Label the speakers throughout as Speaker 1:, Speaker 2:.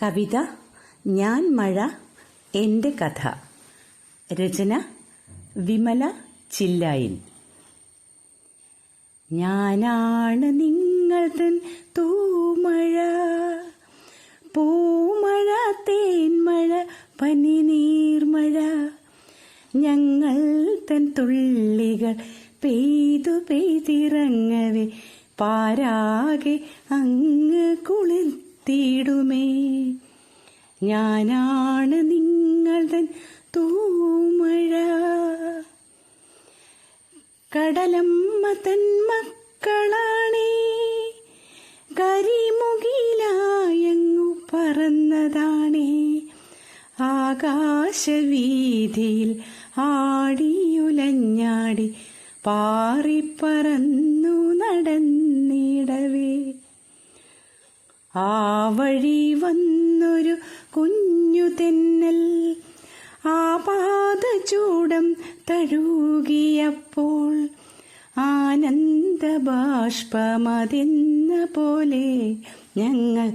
Speaker 1: കവിത ഞാൻ മഴ എന്റെ കഥ. രചന വിമല ചില്ലായിൽ ഞാനാണ് നിങ്ങൾ തൻ തൂമഴ പൂമഴ തേൻമഴ പനി നീർമഴ ഞങ്ങൾ തൻ തുള്ളികൾ പെയ്തു പെയ്തിറങ്ങവേ പാരാകെ അങ്ങ് കുളിർത്തിടുമേ ഞാനാണ് നിങ്ങൾ തൻ തൂമഴ. കടലമ്മ തൻ മക്കളാണേ. കരിമുകിലായങ്ങു പറന്നതാണേ. ആകാശവീതിയിൽ ആടിയുലഞ്ഞാടി പാറിപ്പറന്നു നടന്നിടവേ. ആ വഴി വന്നൊരു കുഞ്ഞു തെന്നൽ ആ പാദചൂടം തഴുകിയപ്പോൾ ആനന്ദ ബാഷ്പമതെന്ന പോലെ ഞങ്ങൾ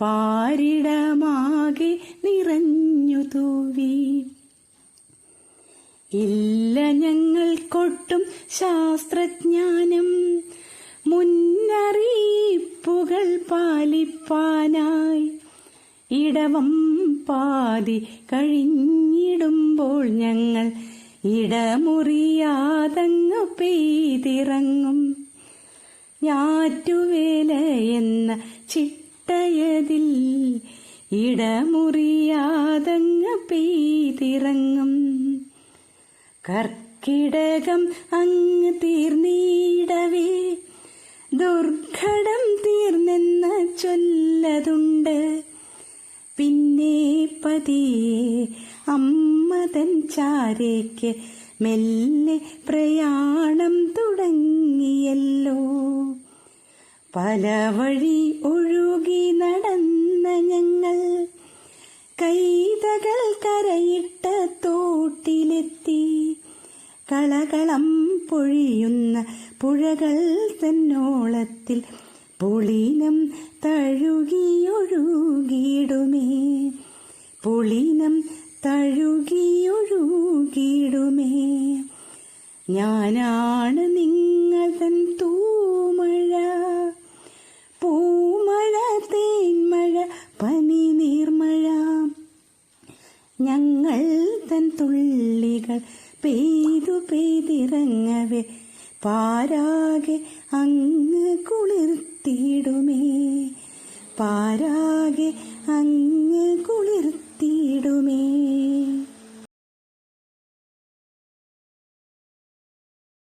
Speaker 1: പാരിടമാകെ നിറഞ്ഞു തൂവി. ഇല്ല ഞങ്ങൾക്കൊട്ടും ശാസ്ത്രജ്ഞാനം മുന്നറിയിപ്പുകൾ പാലിപ്പാനായി ഇടവം പാതി കഴിഞ്ഞിടുമ്പോൾ ഞങ്ങൾ ഇടമുറിയാതങ്ങ് പെയ്തിറങ്ങും. ഞാറ്റുവേല എന്ന ചിട്ടയതിൽ ഇടമുറിയാതങ്ങ് പെയ്തിറങ്ങും. കർക്കിടകം അങ്ങ് തീർന്നിടവേ ദുർഘടം പതിയെ അമ്മതൻ ചാരയ്ക്ക് മെല്ലെ പ്രയാണം തുടങ്ങിയല്ലോ. പല വഴി ഒഴുകി നടന്ന ഞങ്ങൾ കൈതകൾ കരയിട്ട തോട്ടിലെത്തി. കളകളം പൊഴിയുന്ന പുഴകൾ തന്നോളത്തിൽ പുളിനം തഴുകിയൊഴുകിയിടുമേ പുളിനം തഴുകിയൊഴുകിടുമേ. ഞാനാണ് നിങ്ങൾ തൻ തൂമഴ. പൂമഴ തേന്മഴ പനി നീർമഴ. ഞങ്ങൾ തൻ തുള്ളികൾ പെയ്തു പെയ്തിറങ്ങവേ. പാരാകെ അങ്ങ് കുളിർത്തിയിടുമേ. പാരാകെ